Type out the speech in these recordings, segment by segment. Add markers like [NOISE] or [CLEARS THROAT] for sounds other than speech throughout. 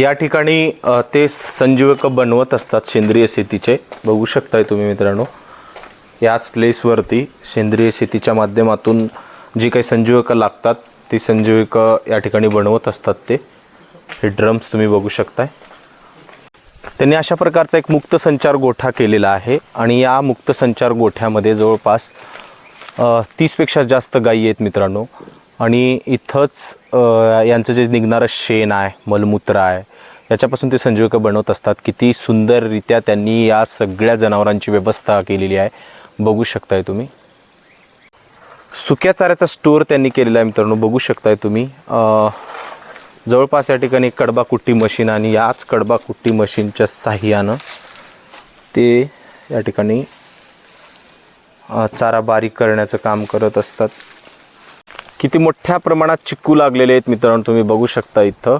या ठिकाणी ते संजीवक बनवत असतात सेंद्रिय शेतीचे. बघू शकताय तुम्ही मित्रांनो याच प्लेसवरती सेंद्रिय शेतीच्या माध्यमातून जी काही संजीवकं लागतात ती संजीवकं या ठिकाणी बनवत असतात ते. हे ड्रम्स तुम्ही बघू शकताय. त्यांनी अशा प्रकारचा एक मुक्त संचार गोठा केलेला आहे आणि या मुक्त संचार गोठ्यामध्ये जवळपास तीसपेक्षा जास्त गायी आहेत मित्रांनो. आणि इथंच यांचं जे निघणारं शेण आहे मलमूत्र आहे याच्यापासून ते संजीवकं बनवत असतात. किती सुंदररित्या त्यांनी या सगळ्या जनावरांची व्यवस्था केलेली आहे. बघू शकताय तुम्ही. सुक्या चाऱ्याचा स्टोअर त्यांनी केलेला आहे मित्रांनो बघू शकताय तुम्ही. जवळपास या ठिकाणी कडबा कुट्टी मशीन आणि याच कडबा कुट्टी मशीनच्या साह्यानं ते या ठिकाणी चारा बारीक करण्याचं काम करत असतात. किती मोठ्या प्रमाणात चिक्कू लागलेले आहेत मित्रांनो तुम्ही बघू शकता इथं.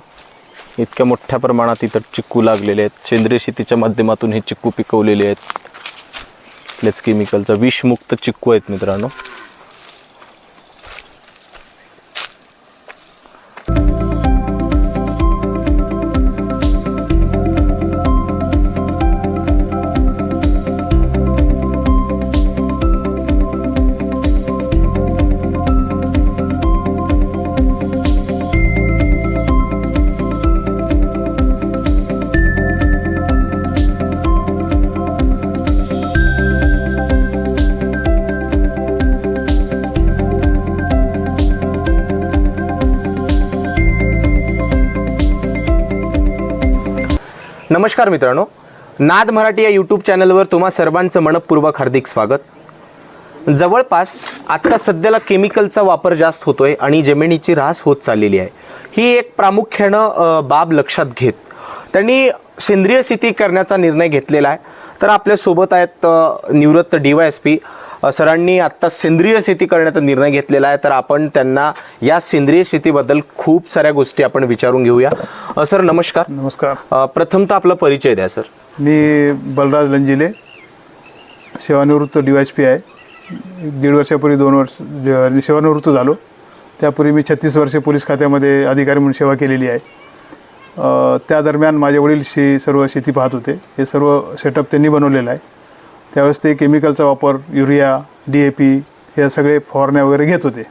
इतक्या मोठ्या प्रमाणात इथं चिक्कू लागलेले आहेत. सेंद्रिय शेतीच्या माध्यमातून हे चिक्कू पिकवलेले आहेत. इथलेच केमिकलचा विषमुक्त चिक्कू आहेत मित्रांनो. नमस्कार मित्रांनो नाद मराठी या यूट्यूब चॅनलवर तुम्हा सर्वांचं मनपूर्वक हार्दिक स्वागत. जवळपास आत्ता सध्याला केमिकलचा वापर जास्त होतोय आणि जमिनीची ऱ्हास होत चाललेली आहे. ही एक प्रामुख्यानं बाब लक्षात घेत. त्यांनी सेंद्रिय शेती करण्याचा निर्णय घेतलेला आहे. तर आपल्यासोबत आहेत निवृत्त डी वाय एस पी सरांनी आत्ता सेंद्रिय शेती करण्याचा निर्णय घेतलेला आहे. तर आपण त्यांना या सेंद्रिय शेतीबद्दल खूप साऱ्या गोष्टी आपण विचारून घेऊया. सर नमस्कार. नमस्कार. प्रथमतः आपला परिचय द्या सर. मी बलराज लंजिले सेवानिवृत्त डी एच पी आहे. दीड वर्षापूर्वी दोन वर्ष सेवानिवृत्त झालो. त्यापूर्वी मी छत्तीस वर्षे पोलीस खात्यामध्ये अधिकारी म्हणून सेवा केलेली आहे. त्या दरम्यान माझे वडील शे सर्व शेती पाहत होते. हे सर्व सेटअप त्यांनी बनवलेलं आहे. त्यावेळेस ते केमिकलचा वापर युरिया डी ए पी हे सगळे फवारण्या वगैरे घेत होते.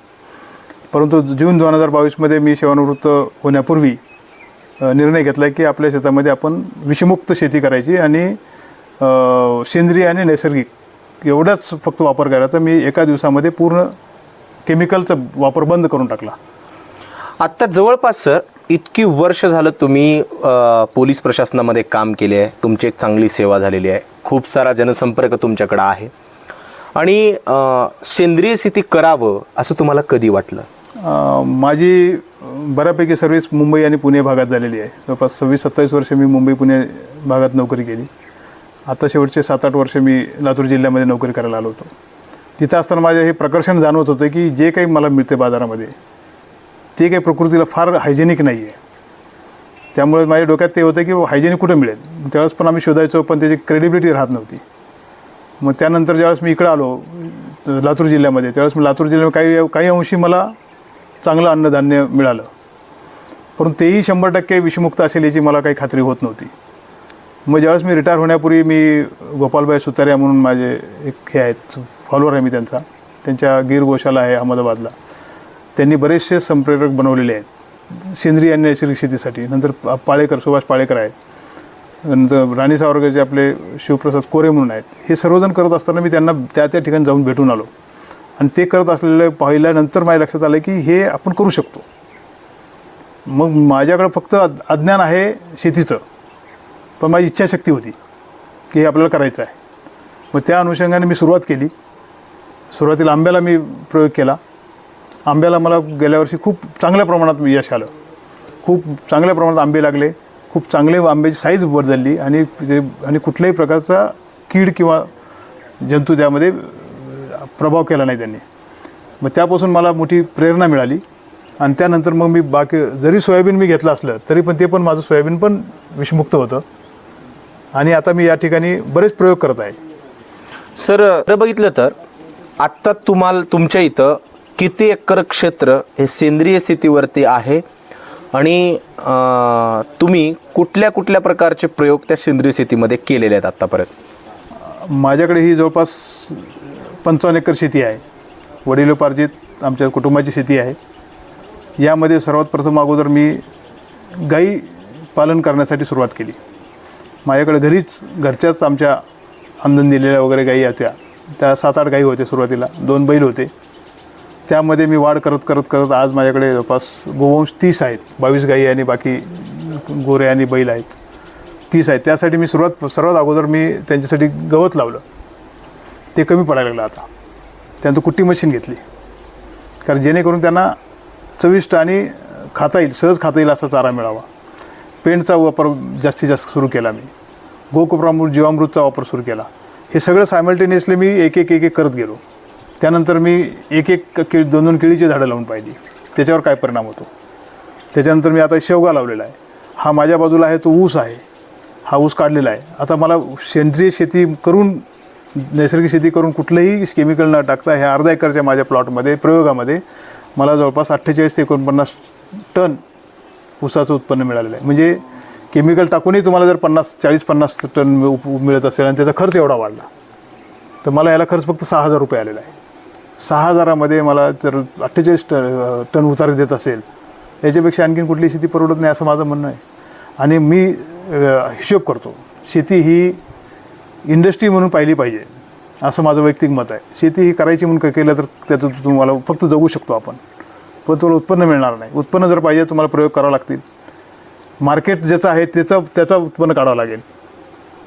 परंतु जून दोन हजार बावीसमध्ये मी सेवानिवृत्त होण्यापूर्वी निर्णय घेतला की आपल्या शेतामध्ये आपण विषमुक्त शेती करायची आणि सेंद्रिय आणि नैसर्गिक एवढाच फक्त वापर करायचा. मी एका दिवसामध्ये पूर्ण केमिकलचा वापर बंद करून टाकला. आत्ता जवळपास सर इतकी वर्ष झालं तुम्ही पोलीस प्रशासनामध्ये काम केले आहे. तुमची एक चांगली सेवा झालेली आहे. खूप सारा जनसंपर्क तुमच्याकडं आहे. आणि सेंद्रिय शेती करावं असं तुम्हाला कधी वाटलं? माझी बऱ्यापैकी सर्व्हिस मुंबई आणि पुणे भागात झालेली आहे. जवळपास सव्वीस सत्तावीस वर्ष मी मुंबई पुणे भागात नोकरी केली. आता शेवटचे सात आठ वर्ष मी लातूर जिल्ह्यामध्ये नोकरी करायला आलो होतो. तिथं असताना माझं हे प्रकर्षण जाणवत होतं की जे काही मला मिळते बाजारामध्ये ते काही प्रकृतीला फार हायजेनिक नाही आहे त्यामुळे माझ्या डोक्यात ते होतं की हायजेनिक कुठं मिळेल? त्यावेळेस पण आम्ही शोधायचो पण त्याची क्रेडिबिलिटी राहत नव्हती. मग त्यानंतर ज्यावेळेस मी इकडं आलो लातूर जिल्ह्यामध्ये त्यावेळेस मी लातूर जिल्ह्यामध्ये काही काही अंशी मला चांगलं अन्नधान्य मिळालं. परंतु तेही शंभर टक्के विषमुक्त असेल याची मला काही खात्री होत नव्हती. मग ज्यावेळेस मी रिटायर होण्यापूर्वी मी गोपालबाई सुतारिया म्हणून माझे एक हे आहेत फॉलोअर आहे मी त्यांचा. त्यांच्या गिर गोशाला आहे अहमदाबादला. त्यांनी बरेचसे संप्रेरक बनवलेले आहेत. सेंद्रिय आणि नैसर्गिक शेतीसाठी नंतर पाळेकर सुभाष पाळेकर आहेत. नंतर राणी सावरकरचे आपले शिवप्रसाद कोरे म्हणून आहेत. हे सर्वजण करत असताना मी त्यांना त्या त्या ठिकाणी जाऊन भेटून आलो. आणि ते करत असलेलं पाहिल्यानंतर माझ्या लक्षात आलं की हे आपण करू शकतो. मग माझ्याकडं फक्त अज्ञान आहे शेतीचं. पण माझी इच्छाशक्ती होती की हे आपल्याला करायचं आहे. मग त्या अनुषंगाने मी सुरुवात केली. सुरुवातीला आंब्याला मी प्रयोग केला. आंब्याला मला गेल्या वर्षी खूप चांगल्या प्रमाणात यश आलं. खूप चांगल्या प्रमाणात आंबे लागले. खूप चांगले आंब्याची साईज बदलली आणि ते- आणि कुठल्याही प्रकारचा कीड किंवा जंतू त्यामध्ये प्रभाव केला नाही त्यांनी. मग त्यापासून मला मोठी प्रेरणा मिळाली. आणि त्यानंतर मग मी बाकी जरी सोयाबीन मी घेतलं असलं तरी पण ते पण माझं सोयाबीन पण विषमुक्त होतं. आणि आता मी या ठिकाणी बरेच प्रयोग करत आहे. सर बघितलं तर आत्ता तुम्हाला तुमच्या इथं किती एकर क्षेत्र हे सेंद्रिय शेतीवरती आहे? आणि तुम्ही कुठल्या कुठल्या प्रकारचे प्रयोग त्या सेंद्रिय शेतीमध्ये केलेले आहेत आत्तापर्यंत माझ्याकडे ही जवळपास पंचावन्न एकर शेती आहे. वडिलोपार्जित आमच्या कुटुंबाची शेती आहे. यामध्ये सर्वात प्रथम अगोदर मी गाई पालन करण्यासाठी सुरुवात केली. माझ्याकडे घरीच घरच्याच आमच्या आमदन दिलेल्या वगैरे गाई होत्या. त्या सात आठ गाई होत्या सुरुवातीला. दोन बैल होते. त्यामध्ये मी वाढ करत करत करत आज माझ्याकडे जवळपास गोवंश तीस आहेत. बावीस गाई आणि बाकी गोरे आणि बैल आहेत. तीस आहेत. त्यासाठी मी सुरुवात सर्वात अगोदर मी त्यांच्यासाठी गवत लावलं. ते कमी पडायला लागलं आता. त्यानंतर कुट्टी मशीन घेतली. कारण जेणेकरून त्यांना चविष्ट आणि खाता येईल सहज खाता येईल असा चारा मिळावा. पेंटचा वापर जास्तीत जास्त सुरू केला मी. गोकुप्रामृत जीवामृतचा वापर सुरू केला. हे सगळं सायमल्टेनियसली मी एक एक एक एक करत गेलो. त्यानंतर मी एक एक केळी दोन दोन केळीची झाडं लावून पाहिली. त्याच्यावर काय परिणाम होतो? त्याच्यानंतर मी आता शेवगा लावलेला आहे. हा माझ्या बाजूला आहे तो ऊस आहे. हा ऊस काढलेला आहे. आता मला सेंद्रिय शेती करून नैसर्गिक शेती करून कुठलंही केमिकल न टाकता ह्या अर्धा एकरच्या माझ्या प्लॉटमध्ये प्रयोगामध्ये मला जवळपास अठ्ठेचाळीस ते एकोणपन्नास टन ऊसाचं उत्पन्न मिळालेलं आहे. म्हणजे केमिकल टाकूनही तुम्हाला जर पन्नास चाळीस पन्नास टन उप- मिळत असेल आणि त्याचा खर्च एवढा वाढला तर मला याला खर्च फक्त सहा हजार रुपये आलेला आहे. सहा हजारामध्ये मला जर अठ्ठेचाळीस टन टन उतारी देत असेल याच्यापेक्षा आणखीन कुठली शेती परवडत नाही असं माझं म्हणणं आहे. आणि मी हिशोब करतो शेती ही इंडस्ट्री म्हणून पाहिली पाहिजे असं माझं वैयक्तिक मत आहे. शेती ही करायची म्हणून क- केलं तर त्यातून तुम्हाला फक्त जगू शकतो आपण. पण तुम्हाला उत्पन्न मिळणार नाही. उत्पन्न जर पाहिजे तुम्हाला प्रयोग करावं लागतील. मार्केट ज्याचं आहे त्याचं त्याचा उत्पन्न काढावं लागेल.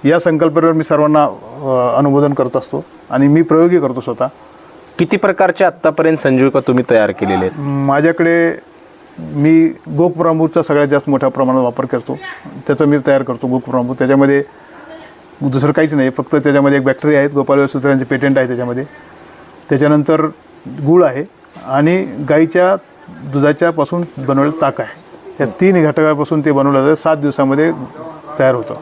या संकल्पनेवर मी सर्वांना अनुमोदन करत असतो. आणि मी प्रयोगही करतो स्वतः. किती प्रकारचे आत्तापर्यंत संजीविका तुम्ही तयार केलेले आहेत? माझ्याकडे मी गोकुरामूरचा सगळ्यात जास्त मोठ्या प्रमाणात वापर करतो. त्याचं मी तयार करतो गोकुरामूर त्याच्यामध्ये दुसरं काहीच नाही. फक्त त्याच्यामध्ये एक बॅक्टेरिया आहेत. गोपाल सूत्रांचे पेटंट आहे त्याच्यामध्ये. त्याच्यानंतर गूळ आहे आणि गाईच्या दुधाच्यापासून बनवलेलं ताक आहे. या तीन घटकापासून ते बनवलं जातं. सात दिवसामध्ये तयार होतं.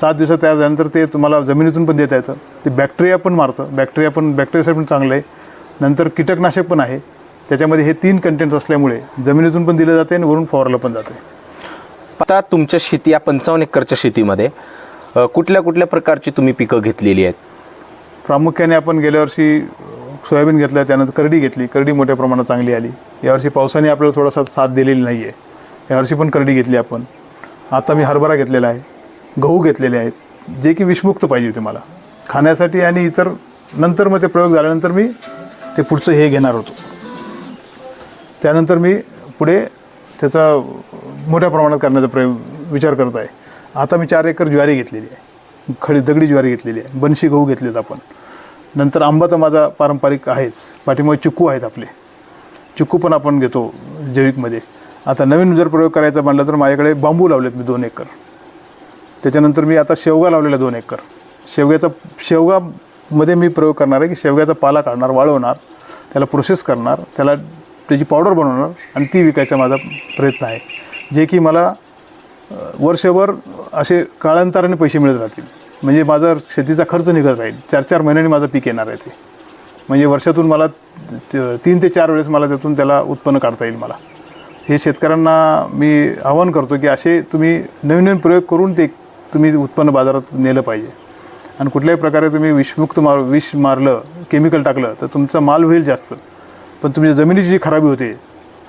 सात दिवसात तयार झाल्यानंतर ते तुम्हाला जमिनीतून पण देता येतं. ते बॅक्टेरिया पण मारतं. बॅक्टेरिया पण बॅक्टेरियासाठी पण चांगलं आहे. नंतर कीटकनाशक पण आहे. त्याच्यामध्ये हे तीन कंटेंट्स असल्यामुळे जमिनीतून पण दिलं जाते आणि वरून फवारलं पण जाते. आता तुमच्या शेती या पंचावन्न एकरच्या शेतीमध्ये अ, कुठल्या कुठल्या प्रकारची तुम्ही पिकं घेतलेली आहेत? प्रामुख्याने आपण गेल्या वर्षी सोयाबीन घेतलं त्यानंतर करडी घेतली. करडी मोठ्या प्रमाणात चांगली आली. यावर्षी पावसाने आपल्याला थोडासा साथ दिलेली नाही आहे यावर्षी पण करडी घेतली आपण. आता मी हरभरा घेतलेला आहे. गहू घेतलेले आहेत जे की विषमुक्त पाहिजे होते मला. खाण्यासाठी आणि इतर नंतर मग ते प्रयोग झाल्यानंतर मी ते पुढचं हे घेणार होतो. त्यानंतर मी पुढे त्याचा मोठ्या प्रमाणात करण्याचा प्रयोग विचार करत आहे. आता मी चार एकर ज्वारी घेतलेली आहे. खडी दगडी ज्वारी घेतलेली आहे. बनशी गहू घेतलेत आपण. नंतर आंबा तर माझा पारंपरिक आहेच. पाठीमुळे चिक्कू आहेत आपले. चिक्कू पण आपण घेतो जैविकमध्ये. आता नवीन जर प्रयोग करायचा म्हटलं तर माझ्याकडे बांबू लावलेत मी दोन एकर. त्याच्यानंतर मी आता शेवगा लावलेला दोन एकर. शेवग्याचा शेवगामध्ये मी प्रयोग करणार आहे की शेवग्याचा पाला काढणार वाळवणार त्याला प्रोसेस करणार त्याला त्याची पावडर बनवणार आणि ती विकायचा माझा प्रयत्न आहे. जे की मला वर्षभर असे काळांतराने पैसे मिळत राहतील. म्हणजे माझा शेतीचा खर्च निघत राहील. चार चार महिन्यांनी माझं पीक येणार आहे ते. म्हणजे वर्षातून मला तीन ते चार वेळेस मला त्यातून त्याला उत्पन्न काढता येईल मला. हे शेतकऱ्यांना मी आवाहन करतो की असे तुम्ही नवीन नवीन प्रयोग करून ते तुम्ही उत्पन्न बाजारात नेलं पाहिजे. आणि कुठल्याही प्रकारे तुम्ही विषमुक्त मार विष मारलं केमिकल टाकलं तर तुमचा माल होईल जास्त. पण तुमच्या जमिनीची जी खराबी होते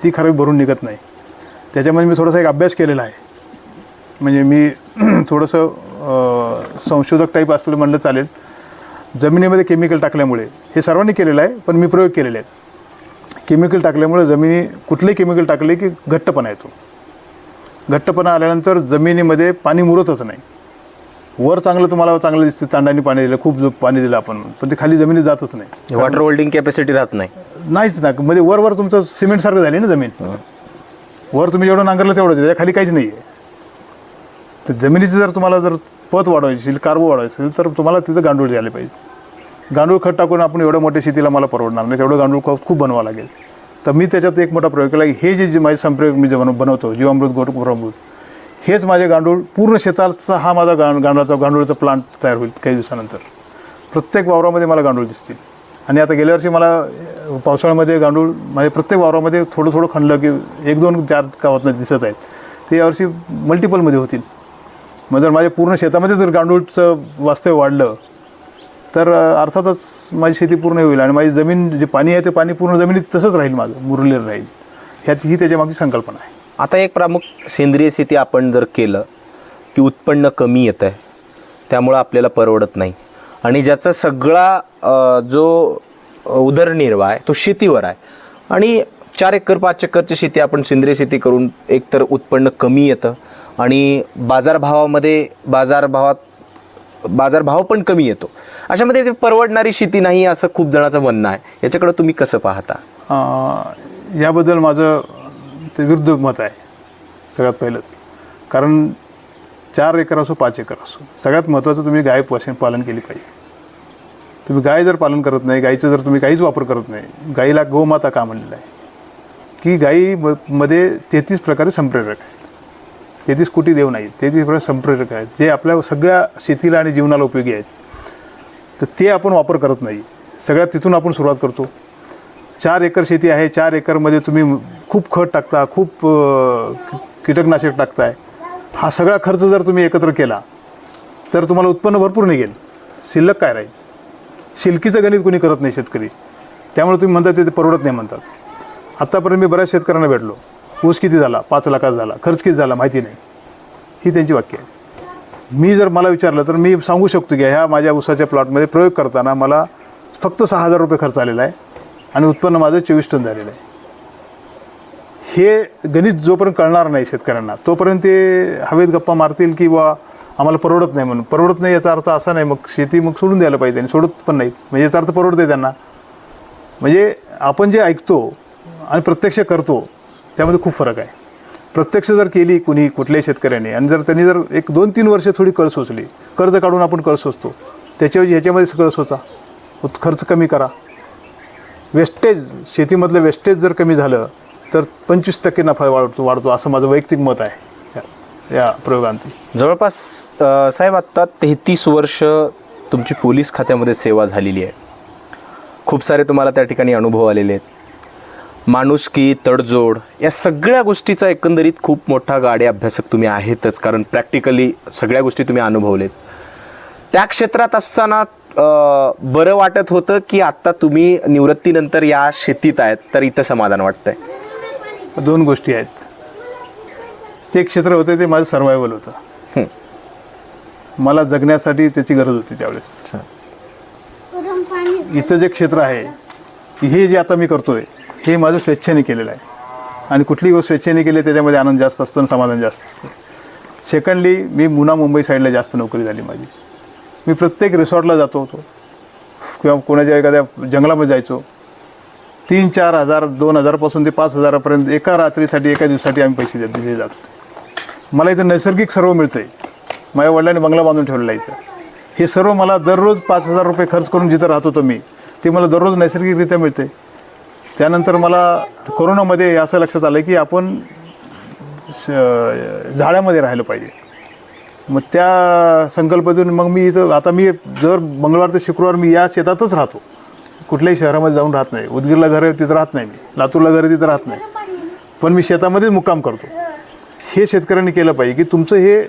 ती खराबी भरून निघत नाही. त्याच्यामध्ये मी थोडासा एक अभ्यास केलेला आहे. म्हणजे मी [CLEARS THROAT] थोडंसं संशोधक टाईप असलेलं म्हणलं चालेल. जमिनीमध्ये केमिकल टाकल्यामुळे. हे सर्वांनी केलेलं आहे पण मी प्रयोग केलेले आहेत. केमिकल टाकल्यामुळे जमिनी कुठलेही केमिकल टाकले की घट्टपणा येतो. घट्टपणा आल्यानंतर जमिनीमध्ये पाणी मुरतच नाही. वर चांगलं तुम्हाला चांगलं दिसते तांडाने पाणी दिलं खूप पाणी दिलं आपण पण ते खाली जमिनीत जातच नाही. वॉटर होल्डिंग कॅपॅसिटी राहत नाही. नाहीच ना म्हणजे वर वर तुमचं सिमेंटसारखं झाली ना जमीन. वर तुम्ही जेवढं नांगरलं तेवढंच आहे. त्याच्याखाली काहीच नाही आहे तर जमिनीची जर तुम्हाला जर पत वाढवायची असेल कार्बो वाढवायचं असेल तर तुम्हाला तिथं गांडूळ द्यायला पाहिजे. गांडूळ खत टाकून आपण एवढ्या मोठ्या शेतीला मला परवडणार नाही तेवढं गांडूळ खत खूप बनवावं लागेल. तर मी त्याच्यात एक मोठा प्रयोग केला की हे जे जे माझे संप्रयोग मी जे बनव बनवतो जीवामृत गोट गोरामृत हेच माझे गांडूळ पूर्ण शेताचा हा माझा गां गांडळाचा गांडूळाचा प्लांट तयार होईल काही दिवसानंतर. प्रत्येक वावरामध्ये मला गांडूळ दिसतील. आणि आता गेल्या वर्षी मला पावसाळ्यामध्ये गांडूळ माझ्या प्रत्येक वावरामध्ये थोडं थोडं खणलं की एक दोन चार गावातनं दिसत आहेत. ते यावर्षी मल्टिपलमध्ये होतील. मग जर माझ्या पूर्ण शेतामध्ये जर गांडूळचं वास्तव्य वाढलं तर अर्थातच माझी शेती पूर्ण होईल आणि माझी जमीन जे पाणी आहे ते पाणी पूर्ण जमिनीत तसंच राहील माझं मुरलेलं राहील. ह्याची ही त्याच्यामागची संकल्पना आहे. आता एक प्रमुख सेंद्रिय शेती आपण जर केलं की उत्पन्न कमी येतं आहे त्यामुळं आपल्याला परवडत नाही. आणि ज्याचा सगळा जो उदरनिर्वाह आहे तो शेतीवर आहे. आणि चार एकर पाच एकरची शेती आपण सेंद्रिय शेती करून एकतर उत्पन्न कमी येतं आणि बाजारभावामध्ये बाजारभावात बाजारभाव पण कमी येतो. अशामध्ये ते परवडणारी शेती नाही असं खूप जणाचं म्हणणं आहे. याच्याकडं तुम्ही कसं पाहता? याबद्दल माझं ते विरुद्ध मत आहे सगळ्यात पहिलं. कारण चार एकर असो पाच एकर असो सगळ्यात महत्त्वाचं तुम्ही गाय पोषण पालन केली पाहिजे. तुम्ही गाय जर पालन करत नाही गाईचं जर तुम्ही काहीच वापर करत नाही गाईला गोमाता का म्हणलेलं आहे की गाई म- मध्ये तेहतीस प्रकारे संप्रेरक आहेत. तेहतीस कोटी देव नाहीत तेहतीस प्रकारे संप्रेरक आहेत. जे आपल्या सगळ्या शेतीला आणि जीवनाला उपयोगी आहेत. तर ते आपण वापर करत नाही. सगळ्यात तिथून आपण सुरुवात करतो. चार एकर शेती आहे चार एकरमध्ये तुम्ही खूप खत टाकता खूप कीटकनाशक टाकताय. हा सगळा खर्च जर तुम्ही एकत्र केला तर तुम्हाला उत्पन्न भरपूर निघेल. शिल्लक काय राहील? शिल्कीचं गणित कोणी करत नाही शेतकरी. त्यामुळे तुम्ही म्हणता ते परवडत नाही म्हणतात. आत्तापर्यंत मी बऱ्याच शेतकऱ्यांना भेटलो. ऊस किती झाला? पाच लाखाचा झाला. खर्च किती झाला? माहिती नाही. ही त्यांची वाक्य आहे. मी जर मला विचारलं तर मी सांगू शकतो की ह्या माझ्या उसाच्या प्लॉटमध्ये प्रयोग करताना मला फक्त सहा हजार रुपये खर्च आलेला आहे आणि उत्पन्न माझं चोवीस टन झालेलं आहे. हे गणित जोपर्यंत कळणार नाही शेतकऱ्यांना तोपर्यंत ते हवेत गप्पा मारतील की बा आम्हाला परवडत नाही म्हणून. परवडत नाही याचा अर्थ असा नाही मग शेती मग सोडून द्यायला पाहिजे आणि सोडत पण नाही म्हणजे याचा अर्थ परवडते त्यांना. म्हणजे आपण जे ऐकतो आणि प्रत्यक्ष करतो त्यामध्ये खूप फरक आहे. प्रत्यक्ष जर केली कुणी कुठल्याही शेतकऱ्याने आणि जर त्यांनी जर एक दोन तीन वर्ष थोडी कळ सोचली कर्ज काढून आपण कळ सोचतो त्याच्याऐवजी ह्याच्यामध्ये कळ सोचा खर्च कमी करा. वेस्टेज शेतीमधलं वेस्टेज जर कमी झालं तर पंचवीस टक्के नफा वाढतो वाढतो असं माझं वैयक्तिक मत आहे. या- या प्रयोगांती जवळपास साहेब आत्ता तेहतीस वर्ष तुमची पोलीस खात्यामध्ये सेवा झालेली आहे. खूप सारे तुम्हाला त्या ठिकाणी अनुभव आलेले आहेत. माणुसकी तडजोड या सगळ्या गोष्टीचा एकंदरीत खूप मोठा गाडी अभ्यासक तुम्ही आहेतच. कारण प्रॅक्टिकली सगळ्या गोष्टी तुम्ही अनुभवलेत. त्या क्षेत्रात असताना बरं वाटत होतं की आत्ता तुम्ही निवृत्तीनंतर या शेतीत आहेत तर इथं समाधान वाटतंय? दोन गोष्टी आहेत. ते क्षेत्र होते ते माझं सर्वायवल होतं. मला जगण्यासाठी त्याची गरज होती त्यावेळेस. इथं जे क्षेत्र आहे हे जे आता मी करतोय हे माझं स्वेच्छेने केलेलं आहे. आणि कुठली गोष्ट स्वेच्छेने केली त्याच्यामध्ये आनंद जास्त असतो आणि समाधान जास्त असतं. सेकंडली मी मुना मुंबई साईडला जास्त नोकरी झाली माझी. मी प्रत्येक रिसॉर्टला जातो होतो. किंवा कोणाच्या एखाद्या जंगलामध्ये जायचो. तीन चार हजार दोन हजारपासून ते पाच हजारापर्यंत एका रात्रीसाठी एका दिवसासाठी आम्ही पैसे देत दिले जातो मला इथं नैसर्गिक सर्व मिळतं आहे माझ्या वडिलांनी बंगला बांधून ठेवलेला आहे इथं. हे सर्व मला दररोज पाच हजार रुपये खर्च करून जिथं राहत होतो मी ते मला दररोज नैसर्गिकरित्या मिळते त्यानंतर मला कोरोनामध्ये असं लक्षात आलं की आपण श- झाडामध्ये राहिलं पाहिजे. मग त्या संकल्पातून मग मी इथं आता मी जर मंगळवार ते शुक्रवार मी या शेतातच राहतो. कुठल्याही शहरामध्ये जाऊन राहत नाही. उदगीरला घर आहे तिथं राहत नाही मी. लातूरला घर आहे तिथं राहत नाही. पण मी शेतामध्येच मुक्काम करतो. हे शेतकऱ्यांनी केलं पाहिजे की तुमचं हे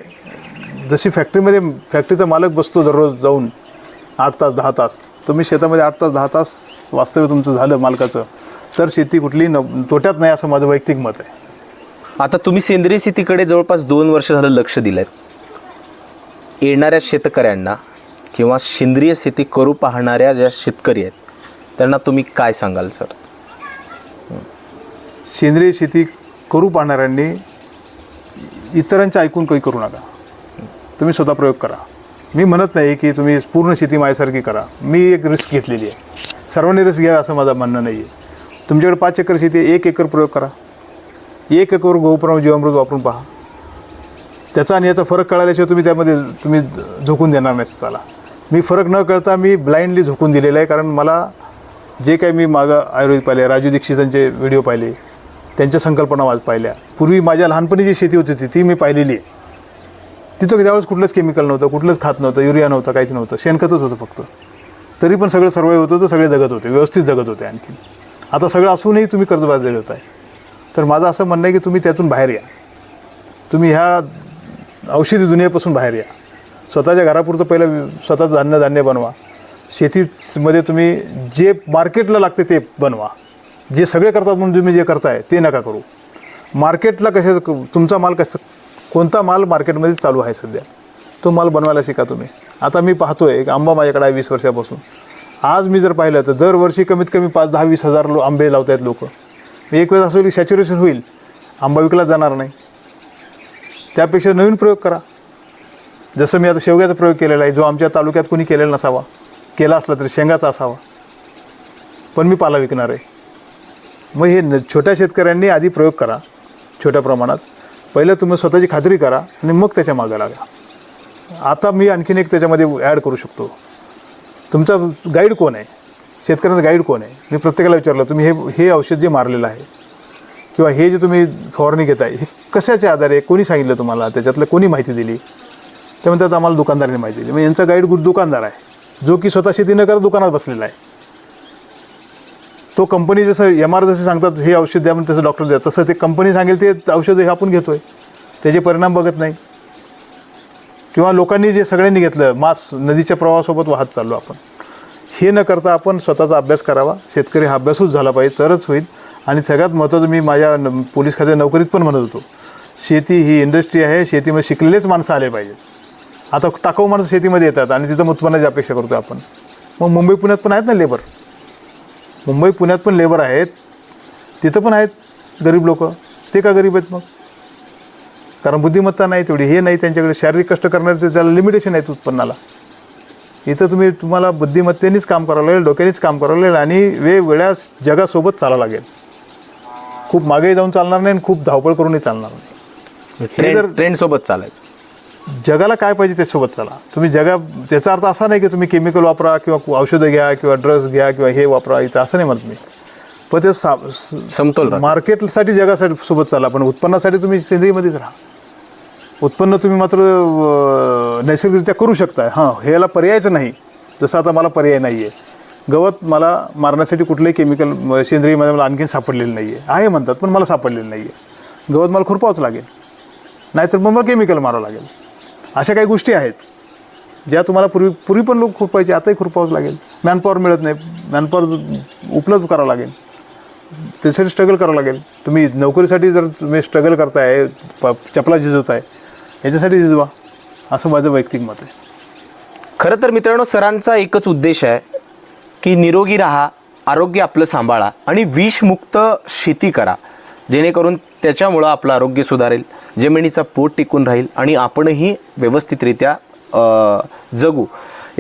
जशी फॅक्टरीमध्ये फॅक्टरीचा मालक बसतो दररोज जाऊन आठ तास दहा तास तुम्ही शेतामध्ये आठ तास दहा तास वास्तव्य तुमचं झालं मालकाचं. तर शेती कुठली न तोट्यात नाही असं माझं वैयक्तिक मत आहे. आता तुम्ही सेंद्रिय शेतीकडे जवळपास दोन वर्ष झालं लक्ष दिलं येणाऱ्या शेतकऱ्यांना किंवा सेंद्रिय शेती करू पाहणाऱ्या ज्या शेतकरी आहेत त्यांना तुम्ही काय सांगाल सर? सेंद्रिय शेती करू पाहणाऱ्यांनी इतरांचं ऐकून काही करू नका. तुम्ही स्वतः प्रयोग करा. मी म्हणत नाही की तुम्ही पूर्ण शेती माझ्यासारखी करा. मी एक रिस्क घेतलेली आहे. सर्वांनी रिस्क घ्या असं माझं म्हणणं नाही आहे तुमच्याकडे पाच एकर शेती आहे, एक एकर प्रयोग करा. एक एकर गोप्रमा जीवामृत वापरून पहा. त्याचा आणि याचा फरक कळाल्याशिवाय तुम्ही त्यामध्ये तुम्ही झोकून देणार नाही स्वतःला. मी फरक न कळता मी ब्लाइंडली झोकून दिलेलं आहे कारण मला जे काही मी मागं आयुर्वेद पाहिले राजू दीक्षितांचे व्हिडिओ पाहिले त्यांच्या संकल्पना वाच पाहिल्या. पूर्वी माझ्या लहानपणी जी शेती होती ती ती मी पाहिलेली आहे. तिथं त्यावेळेस कुठलंच केमिकल नव्हतं कुठलंच खात नव्हतं युरिया नव्हतं काहीच नव्हतं शेणखतच होतं फक्त. तरी पण सगळं सर्वाईव्ह होतं तर सगळे जगत होते व्यवस्थित जगत होते आणखी आता सगळं असूनही तुम्ही कर्जबाजारी होत आहे. तर माझं असं म्हणणं आहे की तुम्ही त्यातून बाहेर या. तुम्ही ह्या औषधी दुनियेपासून बाहेर या. स्वतःच्या घरापुरतं पहिलं स्वतःचं धान्य धान्य बनवा. शेतीमध्ये तुम्ही जे मार्केटला लागते ते बनवा. जे सगळे करतात म्हणून तुम्ही जे करताय ते नका करू. मार्केटला कसे तुमचा माल कसं कोणता माल मार्केटमध्ये चालू आहे सध्या? तो माल बनवायला शिका तुम्ही. आता मी पाहतोय एक आंबा माझ्याकडे आहे वीस वर्षापासून. आज मी जर पाहिलं तर दरवर्षी कमीत कमी पाच दहा वीस हजार लो आंबे लावत आहेत लोक एक वेळेस असं होईल सॅच्युरेशन होईल आंबा विकला जाणार नाही. त्यापेक्षा नवीन प्रयोग करा. जसं मी आता शेवग्याचा प्रयोग केलेला आहे जो आमच्या तालुक्यात कोणी केलेला नसावा केला असला तरी शेंगाचा असावा. पण मी पाला विकणार आहे. मग हे न छोट्या शेतकऱ्यांनी आधी प्रयोग करा छोट्या प्रमाणात. पहिलं तुम्ही स्वतःची खात्री करा आणि मग त्याच्या मागं लागा. आता मी आणखीन एक त्याच्यामध्ये ॲड करू शकतो. तुमचा गाईड कोण आहे? शेतकऱ्यांचा गाईड कोण आहे? मी प्रत्येकाला विचारलं तुम्ही हे हे औषध जे मारलेलं आहे किंवा हे जे तुम्ही फवारणी घेताय हे कशाच्या आधारे कोणी सांगितलं तुम्हाला? त्याच्यातलं कोणी माहिती दिली? ते म्हणतात आम्हाला दुकानदाराने माहिती दिली. मग यांचा गाईड गुड दुकानदार आहे जो की स्वतः शेती न करत दुकानात बसलेला आहे. तो कंपनी जसं एम आर जसे सांगतात हे औषध द्या म्हणून तसं डॉक्टर द्या. तसं ते कंपनी सांगेल ते औषध हे आपण घेतो आहे त्याचे परिणाम बघत नाही. किंवा लोकांनी जे सगळ्यांनी घेतलं मास नदीच्या प्रवाहासोबत वाहत चाललो आपण. हे न करता आपण स्वतःचा अभ्यास करावा. शेतकरी हा अभ्यासूच झाला पाहिजे तरच होईल. आणि सगळ्यात महत्त्वाचं मी माझ्या न- पोलीस खात्या नोकरीत पण म्हणत होतो शेती ही इंडस्ट्री आहे. शेतीमध्ये शिकलेलेच माणसं आले पाहिजेत. आता टाकाऊ माणसं शेतीमध्ये येतात आणि तिथं उत्पन्नाची अपेक्षा करतो आपण. मग मुंबई पुण्यात पण आहेत ना लेबर मुंबई पुण्यात पण लेबर आहेत. तिथं पण आहेत गरीब लोक. ते का गरीब आहेत मग? कारण बुद्धिमत्ता नाही तेवढी हे नाही त्यांच्याकडे शारीरिक कष्ट करणारे त्याला लिमिटेशन आहेत उत्पन्नाला. इथं तुम्ही तुम्हाला बुद्धिमत्तेनेच काम करावं लागेल डोक्यानेच काम करावं लागेल आणि वेगवेगळ्या जगासोबत चालावं लागेल. खूप मागे जाऊन चालणार नाही आणि खूप धावपळ करूनही चालणार नाही. हे जर ट्रेंड ट्रेंडसोबत चालायचं. जगाला काय पाहिजे त्याच्यासोबत चला. तुम्ही जगा त्याचा अर्थ असा नाही की तुम्ही केमिकल वापरा किंवा औषधं घ्या किंवा ड्रग्स घ्या किंवा हे वापरा इथं असं नाही म्हणत मी. पण ते समतोल. मार्केटसाठी जगासाठी सोबत चाला पण उत्पन्नासाठी तुम्ही सेंद्रियमध्येच राहा. उत्पन्न तुम्ही मात्र नैसर्गिकरित्या करू शकता हां ह्याला पर्यायचं नाही. जसं आता मला पर्याय नाही आहे गवत मला मारण्यासाठी कुठलंही केमिकल सेंद्रियमध्ये मला आणखीन सापडलेलं नाही आहे आहे म्हणतात पण मला सापडलेलं नाही आहे गवत मला खुरपावंच लागेल. नाहीतर मग मला केमिकल मारावं लागेल. अशा काही गोष्टी आहेत ज्या तुम्हाला पूर्वी पूर्वी पण लोक खुरपायचे आताही खुरपावंच लागेल. मॅनपॉवर मिळत नाही. मॅनपॉवर उपलब्ध करावं लागेल. त्यासाठी स्ट्रगल करावं लागेल. तुम्ही नोकरीसाठी जर तुम्ही स्ट्रगल करताय प चपला झिजत आहे याच्यासाठी रिजवा. असं माझं वैयक्तिक मत आहे. खरं तर मित्रांनो सरांचा एकच उद्देश आहे की निरोगी राहा आरोग्य आपलं सांभाळा आणि विषमुक्त शेती करा. जेणेकरून त्याच्यामुळं आपलं आरोग्य सुधारेल जमिनीचा पोट टिकून राहील आणि आपणही व्यवस्थितरित्या जगू.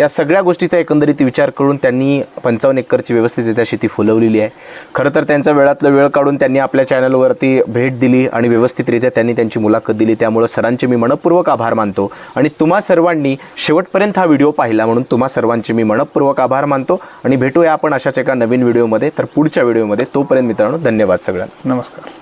या सगळ्या गोष्टीचा एकंदरीत विचार करून त्यांनी पंचावन्न एकरची व्यवस्थितरित्या शेती फुलवलेली आहे. खरं तर त्यांचा वेळातला वेळ काढून त्यांनी आपल्या चॅनलवरती भेट दिली आणि व्यवस्थितरित्या त्यांनी त्यांची मुलाखत दिली. त्यामुळं सरांचे मी मनपूर्वक आभार मानतो. आणि तुम्हा सर्वांनी शेवटपर्यंत हा व्हिडिओ पाहिला म्हणून तुम्हा सर्वांचे मी मनपूर्वक आभार मानतो. आणि भेटूया आपण अशाच एका नवीन व्हिडिओमध्ये. तर पुढच्या व्हिडिओमध्ये तोपर्यंत मित्रांनो धन्यवाद सगळ्यांना. नमस्कार.